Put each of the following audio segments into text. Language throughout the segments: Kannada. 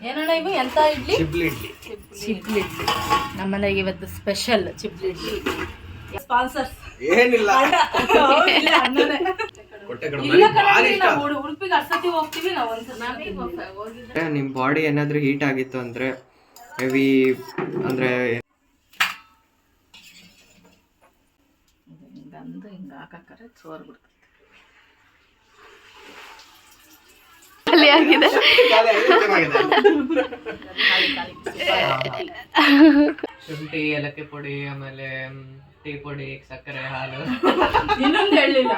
ಏನಣ್ಣ ಇವು? ಎಂತ ಇಡ್ಲಿ? ಚಿಪ್ಲಿ ಇಡ್ಲಿ ಚಿಪ್ಲಿ ಇಡ್ಲಿ ನಮ್ಮನೆಗೆ ಇವತ್ತು ಸ್ಪೆಷಲ್ ಚಿಪ್ಲಿ ಇಡ್ಲಿ ಸ್ಪಾನ್ಸರ್ಸ್ ಏನಿಲ್ಲ ಉಡುಪಿಗೆ ಅರ್ಸತಿ ಹೋಗ್ತೀವಿ ನಾವು ಒಂದ್ಸಲ ನಿಮ್ಮ ಬಾಡಿ ಏನಾದ್ರೂ ಹೀಟ್ ಆಗಿತ್ತು ಅಂದ್ರೆ ಹೆವಿ ಅಂದ್ರೆ ಹಿಂಗಂದು ಹಿಂಗ ಹಾಕಕ್ರೆ ಸೋರ್ ಬಿಡ್ತದೆ ಖಾಲಿ ಆಗಿದೆ, ಚೆನ್ನಾಗಿದೆ. ಶುಂಠಿ ಏಲಕ್ಕಿ ಪುಡಿ ಆಮೇಲೆ ಟೀ ಪುಡಿ ಸಕ್ಕರೆ ಹಾಲು ಇನ್ನೊಂದು ಹೇಳಲಿಲ್ಲ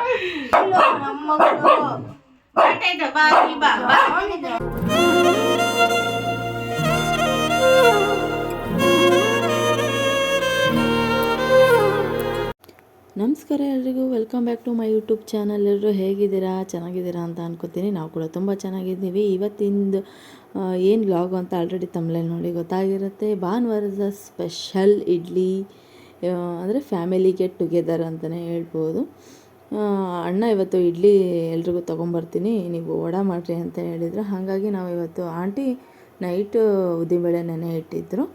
ನಮಸ್ಕಾರ ಎಲ್ರಿಗೂ welcome back to my YouTube channel ಎಲ್ಲರೂ ಹೇಗಿದ್ದೀರಾ? ಚೆನ್ನಾಗಿದ್ದೀರಾ ಅಂತ ಅನ್ಕೋತೀನಿ. ನಾವು ಕೂಡ ತುಂಬ ಚೆನ್ನಾಗಿದ್ದೀವಿ. ಇವತ್ತಿಂದು ಏನು ಲಾಗ್ ಅಂತ ಆಲ್ರೆಡಿ ತಮ್ಮಲ್ಲಿ ನೋಡಿ ಗೊತ್ತಾಗಿರುತ್ತೆ. ಭಾನುವಾರದ ಸ್ಪೆಷಲ್ ಇಡ್ಲಿ ಅಂದರೆ ಫ್ಯಾಮಿಲಿ ಗೆಟ್ ಟುಗೆದರ್ ಅಂತಲೇ ಹೇಳ್ಬೋದು. ಅಣ್ಣ ಇವತ್ತು ಇಡ್ಲಿ ಎಲ್ರಿಗೂ ತೊಗೊಂಬರ್ತೀನಿ. ನೀವು ವಡ ಮಾಡಿರಿ ಅಂತ ಹೇಳಿದರು. ಹಾಗಾಗಿ ನಾವು ಇವತ್ತು ಆಂಟಿ ನೈಟ್ ಉದ್ದಿನಬೇಳೆ ನೆನೆ ಇಟ್ಟಿದ್ರು.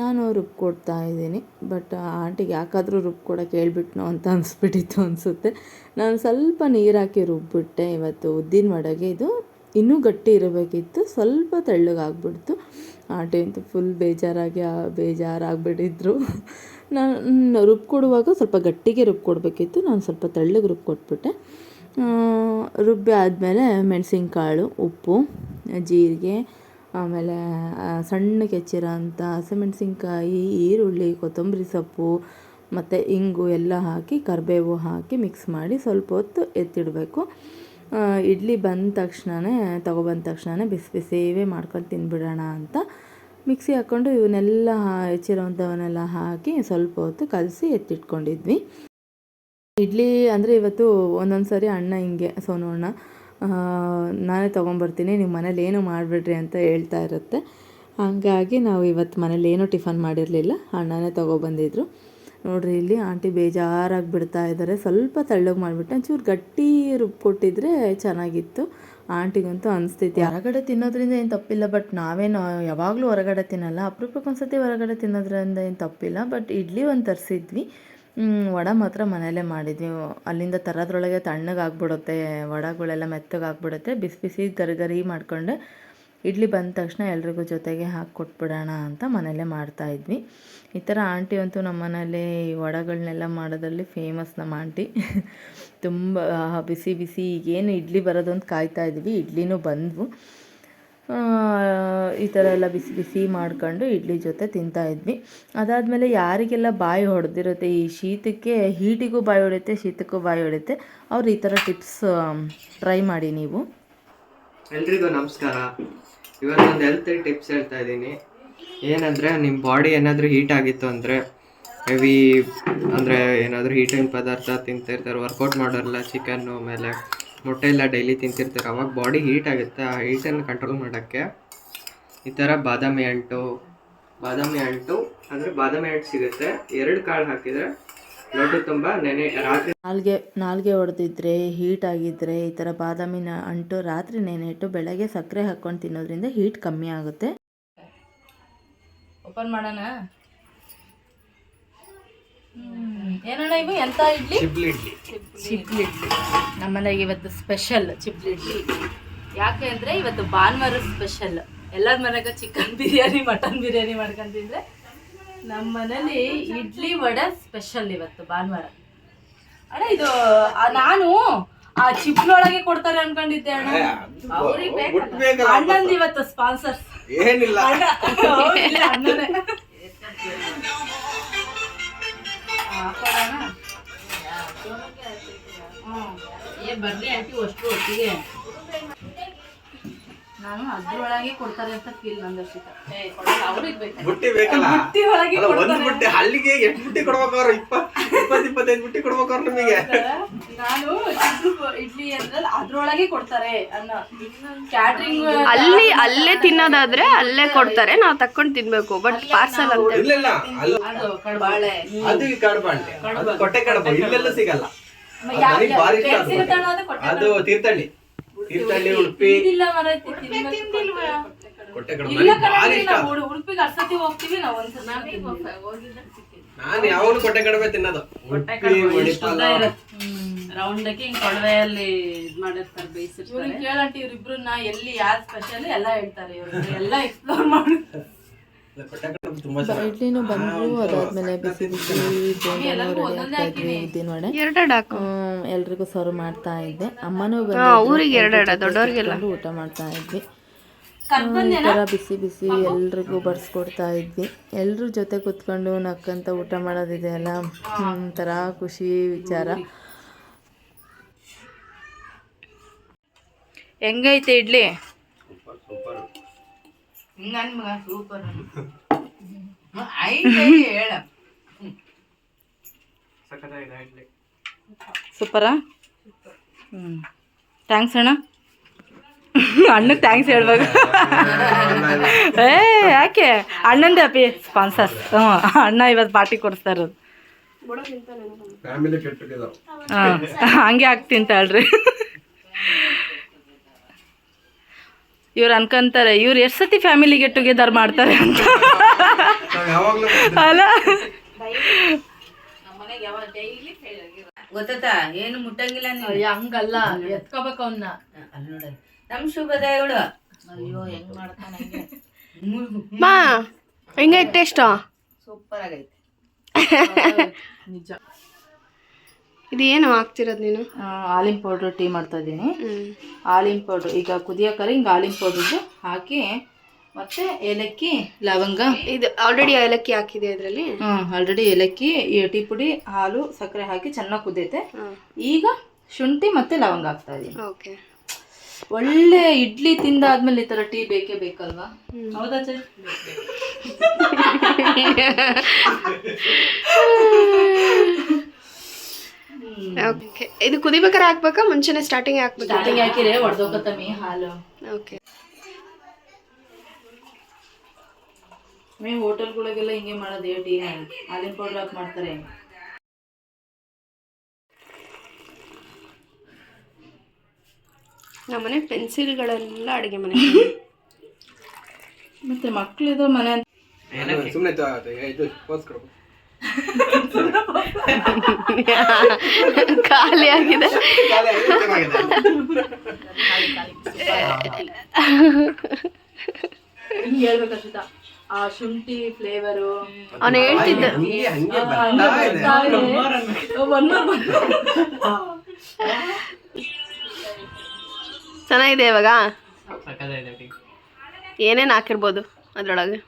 ನಾನು ರುಬ್ಕೊಡ್ತಾ ಇದ್ದೀನಿ ಬಟ್ ಆಂಟಿಗೆ ಯಾಕಾದರೂ ರುಬ್ಕೊಡೋಕೆ ಹೇಳ್ಬಿಟ್ನೋ ಅಂತ ಅನಿಸ್ಬಿಟ್ಟಿತ್ತು ಅನಿಸುತ್ತೆ. ನಾನು ಸ್ವಲ್ಪ ನೀರು ಹಾಕಿ ರುಬ್ಬಿಟ್ಟೆ ಇವತ್ತು ಉದ್ದಿನ ವಡೆಗೆ. ಇದು ಇನ್ನೂ ಗಟ್ಟಿ ಇರಬೇಕಿತ್ತು, ಸ್ವಲ್ಪ ತೆಳ್ಳಗಾಗ್ಬಿಡ್ತು. ಆಂಟಿ ಅಂತೂ ಫುಲ್ ಬೇಜಾರಾಗಿ ಬೇಜಾರಾಗ್ಬಿಟ್ಟಿದ್ರು. ನಾನು ರುಬ್ಕೊಡುವಾಗ ಸ್ವಲ್ಪ ಗಟ್ಟಿಗೆ ರುಬ್ಕೊಡ್ಬೇಕಿತ್ತು ನಾನು ಸ್ವಲ್ಪ ತೆಳ್ಳಗೆ ರುಬ್ಕೊಟ್ಬಿಟ್ಟೆ ಕೊಟ್ಬಿಟ್ಟೆ. ರುಬ್ಬಿ ಆದಮೇಲೆ ಮೆಣಸಿನ್ಕಾಳು, ಉಪ್ಪು, ಜೀರಿಗೆ ಆಮೇಲೆ ಸಣ್ಣಗೆ ಹೆಚ್ಚಿರೋ ಅಂಥ ಹಸಿಮೆಣ್ಸಿನ್ಕಾಯಿ ಈರುಳ್ಳಿ, ಕೊತ್ತಂಬರಿ ಸೊಪ್ಪು, ಮತ್ತು ಇಂಗು ಎಲ್ಲ ಹಾಕಿ, ಕರಿಬೇವು ಹಾಕಿ ಮಿಕ್ಸ್ ಮಾಡಿ ಸ್ವಲ್ಪ ಹೊತ್ತು ಎತ್ತಿಡಬೇಕು. ಇಡ್ಲಿ ಬಂದ ತಕ್ಷಣವೇ ತೊಗೊಬಂದ ತಕ್ಷಣವೇ ಬಿಸಿ ಬಿಸಿವೇ ಮಾಡ್ಕೊಂಡು ತಿನ್ಬಿಡೋಣ ಅಂತ ಮಿಕ್ಸಿ ಹಾಕ್ಕೊಂಡು ಇವನ್ನೆಲ್ಲ ಹೆಚ್ಚಿರೋಂಥವನ್ನೆಲ್ಲ ಹಾಕಿ ಸ್ವಲ್ಪ ಹೊತ್ತು ಕಲಸಿ ಎತ್ತಿಟ್ಕೊಂಡಿದ್ವಿ. ಇಡ್ಲಿ ಅಂದರೆ ಇವತ್ತು ಒಂದೊಂದು ಸಾರಿ ಅಣ್ಣ ಹಿಂಗೆ ಸೋನು ಅಣ್ಣ ನಾನೇ ತೊಗೊಂಬರ್ತೀನಿ ನಿಮ್ಮ ಮನೇಲಿ ಏನು ಮಾಡಿಬಿಡ್ರಿ ಅಂತ ಹೇಳ್ತಾ ಇರುತ್ತೆ. ಹಾಗಾಗಿ ನಾವು ಇವತ್ತು ಮನೇಲಿ ಏನೂ ಟಿಫನ್ ಮಾಡಿರಲಿಲ್ಲ, ಅಣ್ಣನೇ ತೊಗೊಬಂದಿದ್ರು. ನೋಡಿರಿ, ಇಲ್ಲಿ ಆಂಟಿ ಬೇಜಾರಾಗಿ ಬಿಡ್ತಾ ಇದ್ದಾರೆ ಸ್ವಲ್ಪ ತೆಳ್ಳಗೆ ಮಾಡಿಬಿಟ್ಟು, ಒಂಚೂರು ಗಟ್ಟಿ ರುಬ್ಕೊಟ್ಟಿದ್ರೆ ಚೆನ್ನಾಗಿತ್ತು. ಆಂಟಿಗಂತೂ ಅನಿಸ್ತೈತಿ ಹೊರಗಡೆ ತಿನ್ನೋದ್ರಿಂದ ಏನು ತಪ್ಪಿಲ್ಲ, ಬಟ್ ನಾವೇನು ಯಾವಾಗಲೂ ಹೊರಗಡೆ ತಿನ್ನಲ್ಲ. ಅಪರೂಪಕ್ಕೆ ಒಂದ್ಸತಿ ಹೊರಗಡೆ ತಿನ್ನೋದ್ರಿಂದ ಏನು ತಪ್ಪಿಲ್ಲ, ಬಟ್ ಇಡ್ಲಿ ಒಂದು ತರಿಸಿದ್ವಿ. ವಡ ಮಾತ್ರ ಮನೆಯಲ್ಲೇ ಮಾಡಿದ್ವಿ. ಅಲ್ಲಿಂದ ತರೋದ್ರೊಳಗೆ ತಣ್ಣಗಾಗ್ಬಿಡುತ್ತೆ ವಡಗಳೆಲ್ಲ ಮೆತ್ತಗಾಗ್ಬಿಡುತ್ತೆ ಬಿಸಿ ಬಿಸಿ ಗರಿ ಗರಿ ಮಾಡ್ಕೊಂಡು ಇಡ್ಲಿ ಬಂದ ತಕ್ಷಣ ಎಲ್ರಿಗೂ ಜೊತೆಗೆ ಹಾಕಿ ಕೊಟ್ಬಿಡೋಣ ಅಂತ ಮನೆಯಲ್ಲೇ ಮಾಡ್ತಾ ಇದ್ವಿ. ಈ ಥರ ಆಂಟಿ ಅಂತೂ ನಮ್ಮ ಮನೇಲಿ ವಡಗಳನ್ನೆಲ್ಲ ಮಾಡೋದ್ರಲ್ಲಿ ಫೇಮಸ್ ನಮ್ಮ ಆಂಟಿ. ತುಂಬ ಬಿಸಿ ಬಿಸಿ ಏನು ಇಡ್ಲಿ ಬರೋದು ಅಂತ ಕಾಯ್ತಾ ಇದ್ವಿ. ಇಡ್ಲಿನೂ ಬಂದವು. ಈ ಥರ ಎಲ್ಲ ಬಿಸಿ ಬಿಸಿ ಮಾಡ್ಕೊಂಡು ಇಡ್ಲಿ ಜೊತೆ ತಿಂತಾ ಇದ್ವಿ. ಅದಾದಮೇಲೆ ಯಾರಿಗೆಲ್ಲ ಬಾಯಿ ಹೊಡೆದಿರುತ್ತೆ, ಈ ಶೀತಕ್ಕೆ ಹೀಟಿಗೂ ಬಾಯಿ ಹೊಡೆಯುತ್ತೆ, ಶೀತಕ್ಕೂ ಬಾಯಿ ಹೊಡೆಯುತ್ತೆ, ಅವ್ರು ಈ ಥರ ಟಿಪ್ಸ್ ಟ್ರೈ ಮಾಡಿ ನೀವು. ಎಲ್ರಿಗೂ ನಮಸ್ಕಾರ. ಇವತ್ತೊಂದು ಹೆಲ್ತ್ ಟಿಪ್ಸ್ ಹೇಳ್ತಾ ಇದ್ದೀನಿ. ಏನಂದರೆ ನಿಮ್ಮ ಬಾಡಿ ಏನಾದರೂ ಹೀಟ್ ಆಗಿತ್ತು ಅಂದರೆ, ಹೆವಿ ಅಂದರೆ ಏನಾದರೂ ಹೀಟಿನ ಪದಾರ್ಥ ತಿಂತಿರ್ತಾರೆ ವರ್ಕೌಟ್ ಮಾಡೋರಲ್ಲ, ಚಿಕನ್ನು, ಆಮೇಲೆ ಮೊಟ್ಟೆ ಎಲ್ಲ ಡೈಲಿ ತಿಂತಿರ್ತಾರೆ. ಅವಾಗ ಬಾಡಿ ಹೀಟ್ ಆಗುತ್ತೆ. ಆ ಹೀಟನ್ನು ಕಂಟ್ರೋಲ್ ಮಾಡೋಕ್ಕೆ ಈ ಥರ ಬಾದಾಮಿ ಅಂಟು ಬಾದಾಮಿ ಅಂಟು ಅಂದರೆ ಬಾದಾಮಿ ಅಂಟು ಸಿಗುತ್ತೆ. ಎರಡು ಕಾಳು ಹಾಕಿದರೆ ಲಡ್ಡು ತುಂಬ ನೆನೆ ರಾತ್ರಿ ನಾಲ್ಗೆ ನಾಲ್ಗೆ ಹೊಡೆದಿದ್ರೆ ಹೀಟ್ ಆಗಿದ್ದರೆ ಈ ಥರ ಬಾದಾಮಿನ ಅಂಟು ರಾತ್ರಿ ನೆನೆ ಇಟ್ಟು ಬೆಳಗ್ಗೆ ಸಕ್ಕರೆ ಹಾಕ್ಕೊಂಡು ತಿನ್ನೋದ್ರಿಂದ ಹೀಟ್ ಕಮ್ಮಿ ಆಗುತ್ತೆ. ಓಪನ್ ಮಾಡೋಣ. ಏನಣ್ಣ ಇವು? ಎಂತ ಇಡ್ಲಿ? ಚಿಪ್ಲಿ ಇಡ್ಲಿ ಚಿಪ್ಲಿ ಇಡ್ಲಿ ನಮ್ಮನೆಗೆ ಇವತ್ತು ಸ್ಪೆಷಲ್ ಚಿಪ್ಲಿ ಇಡ್ಲಿ ಯಾಕೆ ಅಂದರೆ ಇವತ್ತು ಭಾನುವಾರ ಸ್ಪೆಷಲ್. ಎಲ್ಲರ ಮನೆಗೆ ಚಿಕನ್ ಬಿರಿಯಾನಿ ಮಟನ್ ಬಿರಿಯಾನಿ ಮಾಡ್ಕೊಂತಿದ್ರೆ ನಮ್ಮ ಮನೇಲಿ ಇಡ್ಲಿ ವಡೆ ಸ್ಪೆಷಲ್ ಇವತ್ತು ಭಾನುವಾರ. ಅಣ್ಣ ಇದು ನಾನು ಆ ಚಿಪ್ಲೊಳಗೆ ಕೊಡ್ತಾರೆ ಅನ್ಕೊಂಡಿದ್ದೆ ಅಣ್ಣ. ಅವ್ರಿಗೆ ಅಣ್ಣಂದು ಇವತ್ತು ಸ್ಪಾನ್ಸರ್ಸ್ ಏನಿಲ್ಲ. ಅಣ್ಣ ಅಣ್ಣನೇ. ಹಾಕೋಣ? ಏ ಬರ್ಲಿ ಆಂಟಿ ಅಷ್ಟು ಒಟ್ಟಿಗೆ. ನಾನು ಅದ್ರೊಳಗೆ ಕೊಡ್ತಾರೆ ಅಂತ ಫೀಲ್ ನಂದರ್ಶಿತ ಏ ಕೊಡಲ್ಲ ಅವ್ರಿಗೆ ಬೇಕು ಬುಟ್ಟಿ ಬೇಕಲ್ಲ? ಬುಟ್ಟಿ ಒಳಗೆ ಅಲ್ಲ ಒಂದ್ ಕೊಡ್ತಾರೆ. ಬುಟ್ಟಿ ಹಳ್ಳಿಗೆ ಎಷ್ಟು ಬುಟ್ಟಿ ಕೊಡ್ಬೇಕವ್ರು? ಇಪ್ಪ ಇಪ್ಪತ್ ಇಪ್ಪತ್ತೈದು ಬುಟ್ಟಿ ಕೊಡ್ಬೇಕವ್ರು ನಿಮಗೆ? ನಾನು ಇಡ್ಲಿ ಅಂದ್ರೆ ಅದ್ರೊಳಗೆ ಕೊಡ್ತಾರೆ ಅನ್ನೋ. ಕ್ಯಾಟ್ರಿಂಗ್ ಅಲ್ಲಿ ಅಲ್ಲೇ ತಿನ್ನೋದಾದ್ರೆ ಅಲ್ಲೇ ಕೊಡ್ತಾರೆ ನಾವು ತಕೊಂಡ್ ತಿನ್ಬೇಕು ಬಟ್ ಪಾರ್ಸಲ್ ಅಂತ. ಇಲ್ಲ ಇಲ್ಲ ಅದು ಕಡ್ಬಾಳೆ. ಅದು ಈ ಅದು ಕೊಟ್ಟೆ ಕಡಬ ಇಲ್ಲೆಲ್ಲ ಸಿಗಲ್ಲ. ಅದು ತೀರ್ಥಹಳ್ಳಿ. ತೀರ್ಥಹಳ್ಳಿ ಉಡುಪಿ ಇಲ್ಲ ಇಷ್ಟ. ನಾವು ಉಡು- ಉಡುಪಿಗೆ ಅರ್ಸತಿ ಹೋಗ್ತೀವಿ ನಾವು ಒಂದ್ಸಲ ನಾನು ಯಾವಾಗಲೂ ಕೊಟ್ಟೆ ಕಡಿಮೆ ತಿನ್ನೋದು. ಉಡುಪಿ ಮಣಿಪಾಲ ರೌಂಡಕ್ಕೆ ಹಿಂಗ್ ಕೊಳವೆಯಲ್ಲಿ ಇದ್ ಮಾಡಿರ್ತಾರೆ ಬೇಯಿಸಿರ್ತಾರೆ. ಇವ್ರಿಗೆ ಕೇಳಂಟಿ ಇವ್ರಿಬ್ರನ್ನ ಎಲ್ಲಿ ಯಾರು ಸ್ಪೆಷಲ್ ಎಲ್ಲ ಹೇಳ್ತಾರೆ ಇವ್ರು ಎಲ್ಲ ಎಕ್ಸ್ಪ್ಲೋರ್ ಮಾಡಿ ಕೊಟ್ಟೆ ಕಡಿಮೆ ತುಂಬಾ ಚೆನ್ನಾಗಿ ಇಡ್ಲಿನೂ ಬಂದರು ಅದಾದಮೇಲೆ ಬಿಸಿ ಬಿಸಿ ರೆಡಿ ಎಲ್ರಿಗೂ ಸರ್ವ್ ಮಾಡ್ತಾ ಇದ್ದೆ. ಅಮ್ಮನೂ. ಬಂದು ಊಟ ಮಾಡ್ತಾ ಇದ್ವಿ ಈ ಥರ ಬಿಸಿ ಬಿಸಿ ಎಲ್ರಿಗೂ ಬಡಿಸ್ಕೊಡ್ತಾ ಇದ್ವಿ ಎಲ್ಲರ ಜೊತೆ ಕುತ್ಕೊಂಡು ನಕ್ಕಂತ ಊಟ ಮಾಡೋದಿದೆ ಅಲ್ಲ? ಒಂಥರ ಖುಷಿ ವಿಚಾರ. ಹೆಂಗೈತೆ ಇಡ್ಲಿ? ಸೂಪರ್ ನನ್ ಮಗ ಸೂಪರ್ ಹೇಳ. ಸಖತ್ತಾಗಿದೆ ಇಡ್ಲಿ ಸೂಪರಾ ಹ್ಞೂ ಥ್ಯಾಂಕ್ಸ್ ಅಣ್ಣ. ಅಣ್ಣ ಥ್ಯಾಂಕ್ಸ್ ಹೇಳ್ಬೇಕು. ಏ ಯಾಕೆ? ಅಣ್ಣಂದೇ ಅಪಿ ಸ್ಪಾನ್ಸರ್ಸ್ ಹ್ಞೂ ಅಣ್ಣ ಇವತ್ತು ಪಾರ್ಟಿ ಕೊಡಿಸ್ತಾ ಇರೋದು. ಹಾಂ ಹಂಗೆ ಆಗ್ತೀನಿ ತಾಳ್ರಿ ಇವ್ರು ಅನ್ಕೊಂತಾರೆ ಇವ್ರು ಎಷ್ಟು ಸತಿ ಫ್ಯಾಮಿಲಿ ಗೆಟ್ ಟುಗೆದರ್ ಮಾಡ್ತಾರೆ ಅಂತ. ಅಲ್ಲ? ಗೊತ್ತಾ ಏನು ಮುಟ್ಟಂಗಿಲ್ಲ ನೀವು ಹಂಗಲ್ಲ. ಎತ್ಕೋಬೇಕು ಅವನ್ನ ಅಲ್ಲಿ ನೋಡ. ನಮ್ ಶುಭದಯಗಳು ಅಯ್ಯೋ ಹೆಂಗ್ ಮಾಡ್ತಾನೆ ಮಾ ಹೆಂಗೈತೆ ಟೇಸ್ಟು ಸೂಪರ್ ಆಗೈತೆ. ನಿಜ. ಇದು ಏನು ಹಾಕ್ತಿರೋದು ನೀನು? ಹಾಲಿನ ಪೌಡ್ರ್ ಟೀ ಮಾಡ್ತಾ ಇದ್ದೀನಿ. ಹಾಲಿನ ಪೌಡ್ರ್ ಈಗ ಕುದಿಯೋಕರೆ ಹಿಂಗೆ ಹಾಲಿನ ಪೌಡ್ರದ್ದು ಹಾಕಿ ಮತ್ತೆ ಏಲಕ್ಕಿ ಲವಂಗ. ಇದು ಆಲ್ರೆಡಿ ಏಲಕ್ಕಿ ಹಾಕಿದೆ ಅದರಲ್ಲಿ ಹ್ಞೂ ಆಲ್ರೆಡಿ ಏಲಕ್ಕಿ ಟೀ ಪುಡಿ ಹಾಲು ಸಕ್ಕರೆ ಹಾಕಿ ಚೆನ್ನಾಗಿ ಕುದೈತೆ ಈಗ ಶುಂಠಿ ಮತ್ತೆ ಲವಂಗ ಹಾಕ್ತಾ ಇದ್ದೀನಿ. ಓಕೆ. ಒಳ್ಳೆ ಇಡ್ಲಿ ತಿಂದಾದ್ಮೇಲೆ ಈ ಥರ ಟೀ ಬೇಕೇ ಬೇಕಲ್ವಾ? ಹೌದಾ ಚೈ ಓಕೆ. ಇದು ಕುದಿಬೇಕಾರೆ ಹಾಕ್ಬೇಕಾ? ಮುಂಚೆನೆ ಸ್ಟಾರ್ಟಿಂಗ್ ಹಾಕ್ಬೇಕು? ಸ್ಟಾರ್ಟಿಂಗ್ ಹಾಕಿದ್ರೆ ಮೇ ಹಾಲು. ಓಕೆ. ಮೇ ಹೋಟೆಲ್ಗಳಿಗೆಲ್ಲ ಹಿಂಗೆ ಮಾಡೋದು ಟೀ ಹಾಲಿನ ಪೌಡರ್ ಹಾಕಿ ಮಾಡ್ತಾರೆ. ನಮ್ಮನೆ ಪೆನ್ಸಿಲ್ಗಳೆಲ್ಲ ಅಡುಗೆ ಮನೆ. ಮತ್ತೆ ಮಕ್ಳಿದು ಮನೆ ಸುಮ್ಮನೆ ಖಾಲಿ ಆಗಿದೆ. ಆ ಶುಂಠಿ ಫ್ಲೇವರು ಅವನು ಹೇಳ್ತಿದ್ದ. ಹಂಗೆ ಹಂಗೆ ಬರ್ತಾ ಇದೆ. ಚೆನ್ನಾಗಿದೆ ಇವಾಗ? ಏನೇನು ಹಾಕಿರ್ಬೋದು ಅದ್ರೊಳಗೆ?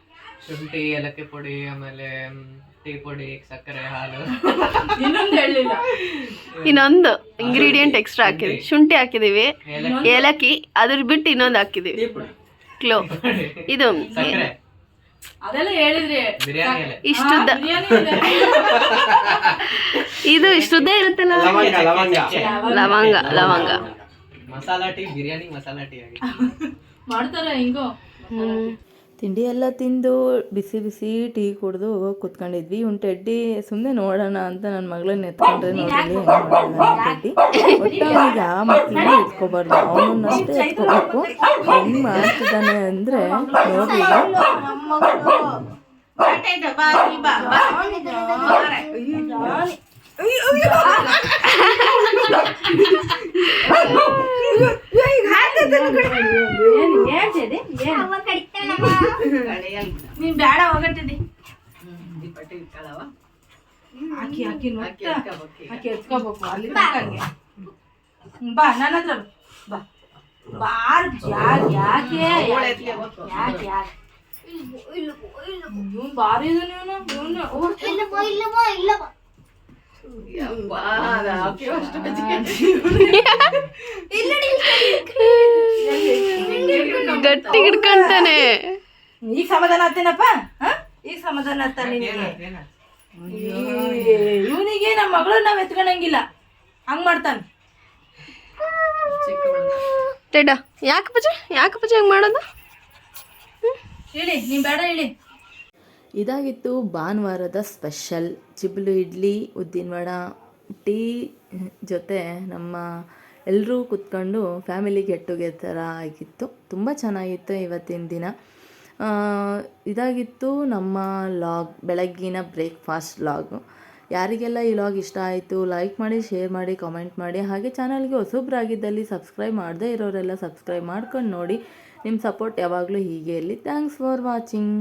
ಶುಂಠಿ ಏಲಕ್ಕಿ ಪುಡಿ ಆಮೇಲೆ ಟೀ ಪುಡಿ ಸಕ್ಕರೆ ಹಾಲು. ಇನ್ನೊಂದು ಹೇಳಲಿಲ್ಲ ಇನ್ನೊಂದು ಇಂಗ್ರೀಡಿಯೆಂಟ್ ಎಕ್ಸ್ಟ್ರಾ ಹಾಕಿದ್ವಿ. ಶುಂಠಿ. ಹಾಕಿದೀವಿ. ಏಲಕ್ಕಿ. ಅದ್ರ ಬಿಟ್ಟು ಇನ್ನೊಂದು ಹಾಕಿದೀವಿ. ಕ್ಲೋ. ಇದು ಸಕ್ಕರೆ. ಅದೆಲ್ಲ ಹೇಳಿದ್ರಿ ಬಿರಿಯಾನಿ ಎಲೆ. ಇಷ್ಟುದ್ದ. ಬಿರಿಯಾನಿ ಇದು ಇಷ್ಟುದ್ದ ಇರುತ್ತಲ್ಲ? ಲವಂಗ ಲವಂಗ. ಲವಂಗ. ಲವಂಗ ಮಸಾಲಾ ಟೀ ಬಿರಿಯಾನಿ ಮಸಾಲಾ ಟೀ ಆಗಿ. ಮಾಡ್ತಾರ ಹಿಂಗೋ? ತಿಂಡಿ ಎಲ್ಲ ತಿಂದು ಬಿಸಿ ಬಿಸಿ ಟೀ ಕುಡಿದು ಕುತ್ಕೊಂಡಿದ್ವಿ ಇವ್ನು ಟೆಡ್ಡಿ ಸುಮ್ಮನೆ ನೋಡೋಣ ಅಂತ ನನ್ನ ಮಗಳನ್ನ ಎತ್ಕೊಂಡ್ರೆ ನೋಡಲಿ ಟೆಡ್ಡಿ ಒಟ್ಟು ಅವನಿಗೆ ಆ ಮಕ್ಕಳನ್ನ ಎತ್ಕೋಬಾರ್ದು ಅವನನ್ನಷ್ಟೇ ಎತ್ಕೋಬೇಕು ಹೆಂಗ್ ಮಾಡ್ತಿದ್ದಾನೆ ಅಂದರೆ ನೋಡಿ ನೀನ್ ಬೇಡ ಹೋಗಟ್ಟಿದಿ ಹಾಕಿ ಹಾಕಿ ನೋಡ್ತ ಹಾಕಿ ಎತ್ಕೋಬೇಕು ಅಲ್ಲಿ ತನಕ ಹಂಗೆ. ಹ್ಮ್, ಬಾ ನನ್ನ ಹತ್ರ ಬಾ. ಬಾರ್ ಯಾಕ್ ಯಾಕೆ ಯಾಕೆ ಯಾಕೆ. ಇವ್ನು ಭಾರಿ ಇದಾನೆ ಇವನು. ಇವನು ಗಟ್ಟಿ ಹಿಡ್ಕೊಂತಾನೆ. ಈಗ ಸಮಾಧಾನ ಆಗ್ತೇನಪ್ಪ? ಹ? ಈಗ ಸಮಾಧಾನ ಆತಾನೆ ಇವನಿಗೆ ನಮ್ಮ ಮಗಳು ನಾವ್ ಎತ್ಕೊಳಂಗಿಲ್ಲ ಹಂಗ್ ಮಾಡ್ತಾನೆ. ಟೆಡ ಯಾಕೆ ಪೂಜೆ? ಯಾಕೆ ಪೂಜೆ ಹಂಗೆ ಮಾಡೋದು? ಹೇಳಿ ನೀನ್ ಬೇಡ ಹೇಳಿ. ಇದಾಗಿತ್ತು ಭಾನುವಾರದ ಸ್ಪೆಷಲ್ ಚಿಬ್ಲು ಇಡ್ಲಿ ಉದ್ದಿನ ವಡ ಟೀ ಜೊತೆ ನಮ್ಮ ಎಲ್ಲರೂ ಕುತ್ಕೊಂಡು ಫ್ಯಾಮಿಲಿ ಗೆಟ್ ಟುಗೆದರ ಆಗಿತ್ತು. ತುಂಬ ಚೆನ್ನಾಗಿತ್ತು ಇವತ್ತಿನ ದಿನ. ಇದಾಗಿತ್ತು ನಮ್ಮ ಲಾಗ್, ಬೆಳಗ್ಗಿನ ಬ್ರೇಕ್ಫಾಸ್ಟ್ ಲಾಗು. ಯಾರಿಗೆಲ್ಲ ಈ ಲಾಗ್ ಇಷ್ಟ ಆಯಿತು ಲೈಕ್ ಮಾಡಿ ಶೇರ್ ಮಾಡಿ ಕಾಮೆಂಟ್ ಮಾಡಿ, ಹಾಗೆ ಚಾನಲ್ಗೆ ಹೊಸಬ್ರಾಗಿದ್ದಲ್ಲಿ ಸಬ್ಸ್ಕ್ರೈಬ್ ಮಾಡದೇ ಇರೋರೆಲ್ಲ ಸಬ್ಸ್ಕ್ರೈಬ್ ಮಾಡ್ಕೊಂಡು ನೋಡಿ. ನಿಮ್ಮ ಸಪೋರ್ಟ್ ಯಾವಾಗಲೂ ಹೀಗೆ ಇರಲಿ. Thanks for watching